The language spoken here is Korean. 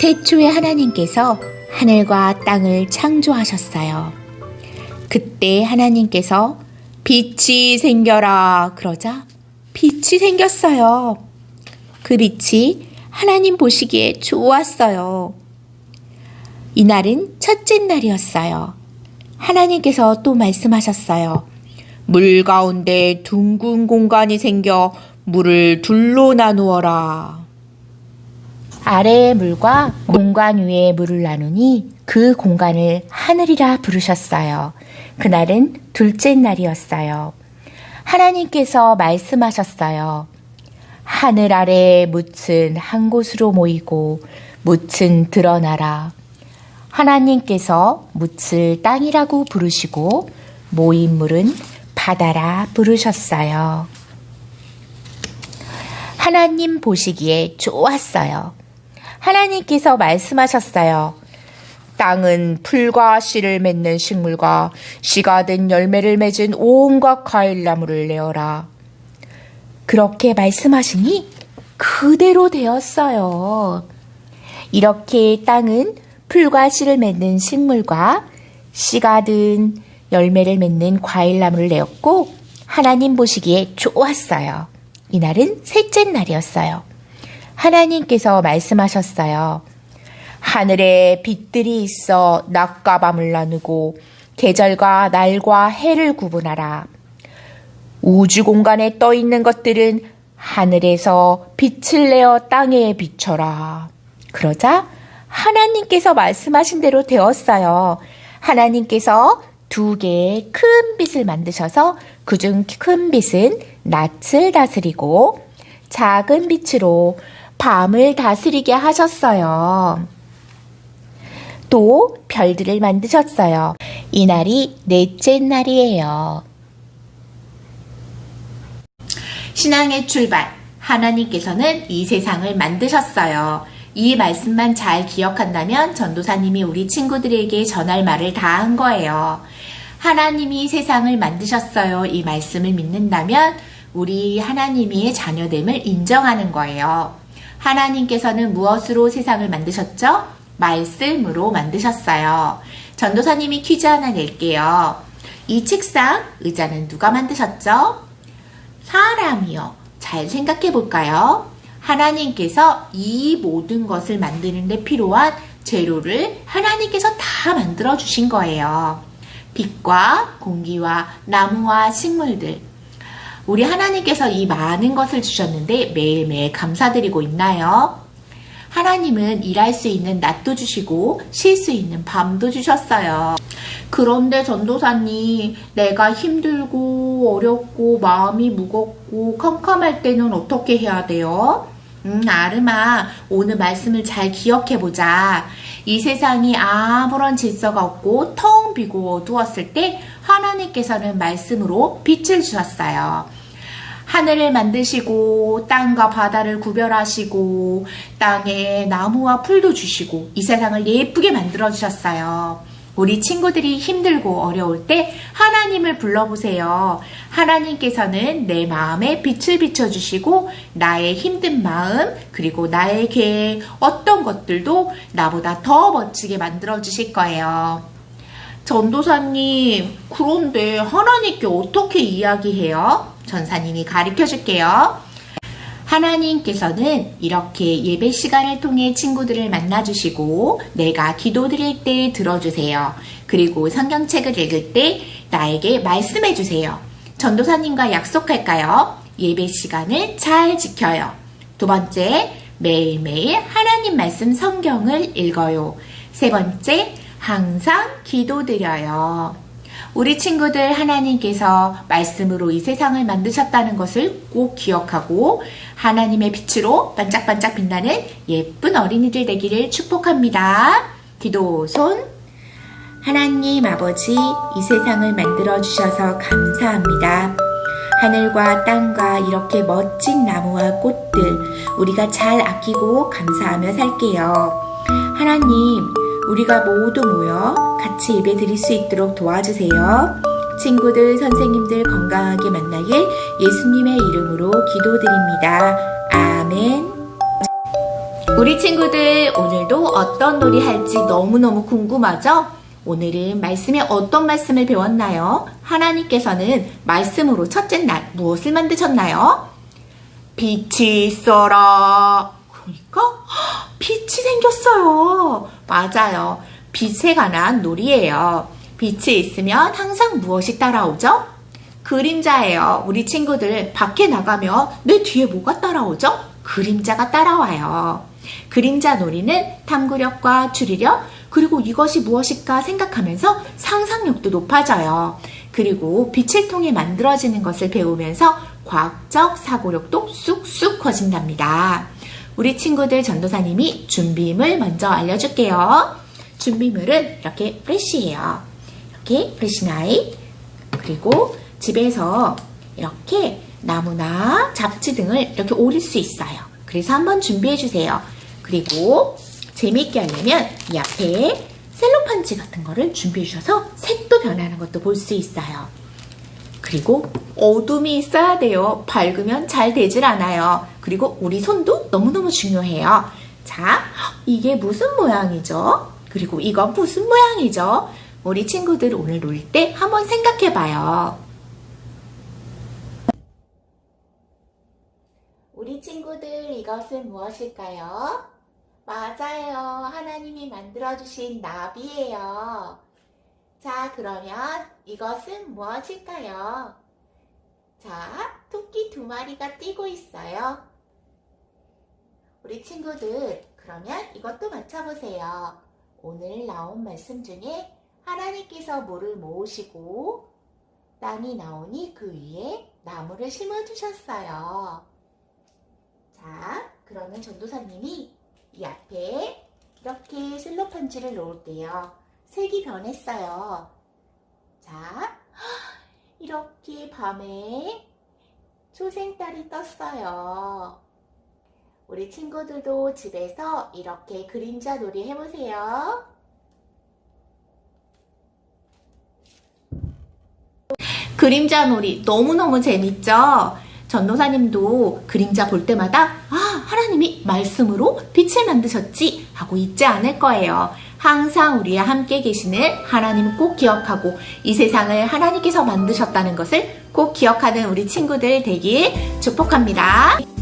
태초에 하나님께서 하늘과 땅을 창조하셨어요. 그때 하나님께서 빛이 생겨라 그러자 빛이 생겼어요. 그 빛이 하나님 보시기에 좋았어요. 이날은 첫째 날이었어요. 하나님께서 또 말씀하셨어요. 물 가운데 둥근 공간이 생겨 물을 둘로 나누어라. 아래의 물과 공간 위에 물을 나누니 그 공간을 하늘이라 부르셨어요. 그날은 둘째 날이었어요. 하나님께서 말씀하셨어요. 하늘 아래 묻은 한 곳으로 모이고 묻은 드러나라. 하나님께서 묻을 땅이라고 부르시고 모인 물은 바다라 부르셨어요. 하나님 보시기에 좋았어요. 하나님께서 말씀하셨어요. 땅은 풀과 씨를 맺는 식물과 씨가 든 열매를 맺은 온갖 과일나무를 내어라. 그렇게 말씀하시니 그대로 되었어요. 이렇게 땅은 풀과 씨를 맺는 식물과 씨가 든 열매를 맺는 과일나무를 내었고 하나님 보시기에 좋았어요. 이날은 셋째 날이었어요. 하나님께서 말씀하셨어요. 하늘에 빛들이 있어 낮과 밤을 나누고 계절과 날과 해를 구분하라. 우주 공간에 떠 있는 것들은 하늘에서 빛을 내어 땅에 비춰라. 그러자 하나님께서 말씀하신 대로 되었어요. 하나님께서 두 개의 큰 빛을 만드셔서 그중 큰 빛은 낯을 다스리고 작은 빛으로 밤을 다스리게 하셨어요. 또 별들을 만드셨어요. 이날이 넷째 날이에요. 신앙의 출발. 하나님께서는 이 세상을 만드셨어요. 이 말씀만 잘 기억한다면 전도사님이 우리 친구들에게 전할 말을 다 한 거예요. 하나님이 세상을 만드셨어요. 이 말씀을 믿는다면 우리 하나님의 자녀됨을 인정하는 거예요. 하나님께서는 무엇으로 세상을 만드셨죠? 말씀으로 만드셨어요. 전도사님이 퀴즈 하나 낼게요. 이 책상, 의자는 누가 만드셨죠? 사람이요. 잘 생각해 볼까요? 하나님께서 이 모든 것을 만드는데 필요한 재료를 하나님께서 다 만들어 주신 거예요. 빛과 공기와 나무와 식물들. 우리 하나님께서 이 많은 것을 주셨는데 매일매일 감사드리고 있나요? 하나님은 일할 수 있는 낮도 주시고 쉴 수 있는 밤도 주셨어요. 그런데 전도사님, 내가 힘들고 어렵고 마음이 무겁고 컴컴할 때는 어떻게 해야 돼요? 음, 아름아, 오늘 말씀을 잘 기억해 보자. 이 세상이 아무런 질서가 없고 텅 비고 어두웠을 때 하나님께서는 말씀으로 빛을 주셨어요. 하늘을 만드시고 땅과 바다를 구별하시고 땅에 나무와 풀도 주시고 이 세상을 예쁘게 만들어 주셨어요. 우리 친구들이 힘들고 어려울 때 하나님을 불러보세요. 하나님께서는 내 마음에 빛을 비춰주시고 나의 힘든 마음 그리고 나의 계획 어떤 것들도 나보다 더 멋지게 만들어 주실 거예요. 전도사님, 그런데 하나님께 어떻게 이야기해요? 전사님이 가르쳐 줄게요. 하나님께서는 이렇게 예배 시간을 통해 친구들을 만나주시고 내가 기도 드릴 때 들어주세요. 그리고 성경책을 읽을 때 나에게 말씀해 주세요. 전도사님과 약속할까요? 예배 시간을 잘 지켜요. 두 번째, 매일매일 하나님 말씀 성경을 읽어요. 세 번째, 항상 기도드려요. 우리 친구들 하나님께서 말씀으로 이 세상을 만드셨다는 것을 꼭 기억하고 하나님의 빛으로 반짝반짝 빛나는 예쁜 어린이들 되기를 축복합니다. 기도 손 하나님 아버지 이 세상을 만들어 주셔서 감사합니다. 하늘과 땅과 이렇게 멋진 나무와 꽃들 우리가 잘 아끼고 감사하며 살게요. 하나님 우리가 모두 모여 같이 예배 드릴 수 있도록 도와주세요. 친구들, 선생님들 건강하게 만나길 예수님의 이름으로 기도드립니다. 아멘. 우리 친구들 오늘도 어떤 놀이 할지 너무너무 궁금하죠? 오늘은 말씀에 어떤 말씀을 배웠나요? 하나님께서는 말씀으로 첫째 날 무엇을 만드셨나요? 빛이 있어라. 그러니까 헉, 빛이 생겼어요. 맞아요. 빛에 관한 놀이예요. 빛이 있으면 항상 무엇이 따라오죠? 그림자예요. 우리 친구들 밖에 나가면 내 뒤에 뭐가 따라오죠? 그림자가 따라와요. 그림자 놀이는 탐구력과 추리력, 그리고 이것이 무엇일까 생각하면서 상상력도 높아져요. 그리고 빛을 통해 만들어지는 것을 배우면서 과학적 사고력도 쑥쑥 커진답니다. 우리 친구들 전도사님이 준비물 먼저 알려줄게요. 준비물은 이렇게 프레쉬예요. 이렇게 프레쉬나잇, 그리고 집에서 이렇게 나무나 잡지 등을 이렇게 오릴 수 있어요. 그래서 한번 준비해 주세요. 그리고 재미있게 하려면 이 앞에 셀로판지 같은 거를 준비해 주셔서 색도 변하는 것도 볼 수 있어요. 그리고 어둠이 있어야 돼요. 밝으면 잘 되질 않아요. 그리고 우리 손도 너무너무 중요해요. 자, 이게 무슨 모양이죠? 그리고 이건 무슨 모양이죠? 우리 친구들 오늘 놀 때 한번 생각해 봐요. 우리 친구들 이것은 무엇일까요? 맞아요. 하나님이 만들어주신 나비예요. 자, 그러면 이것은 무엇일까요? 자, 토끼 두 마리가 뛰고 있어요. 우리 친구들, 그러면 이것도 맞춰보세요. 오늘 나온 말씀 중에 하나님께서 물을 모으시고 땅이 나오니 그 위에 나무를 심어주셨어요. 자, 그러면 전도사님이 이 앞에 이렇게 슬로판지를 놓을게요. 색이 변했어요. 자, 이렇게 밤에 초생달이 떴어요. 우리 친구들도 집에서 이렇게 그림자 놀이 해보세요. 그림자 놀이 너무너무 재밌죠? 전도사님도 그림자 볼 때마다 아, 하나님이 말씀으로 빛을 만드셨지 하고 잊지 않을 거예요. 항상 우리와 함께 계시는 하나님을 꼭 기억하고 이 세상을 하나님께서 만드셨다는 것을 꼭 기억하는 우리 친구들 되길 축복합니다.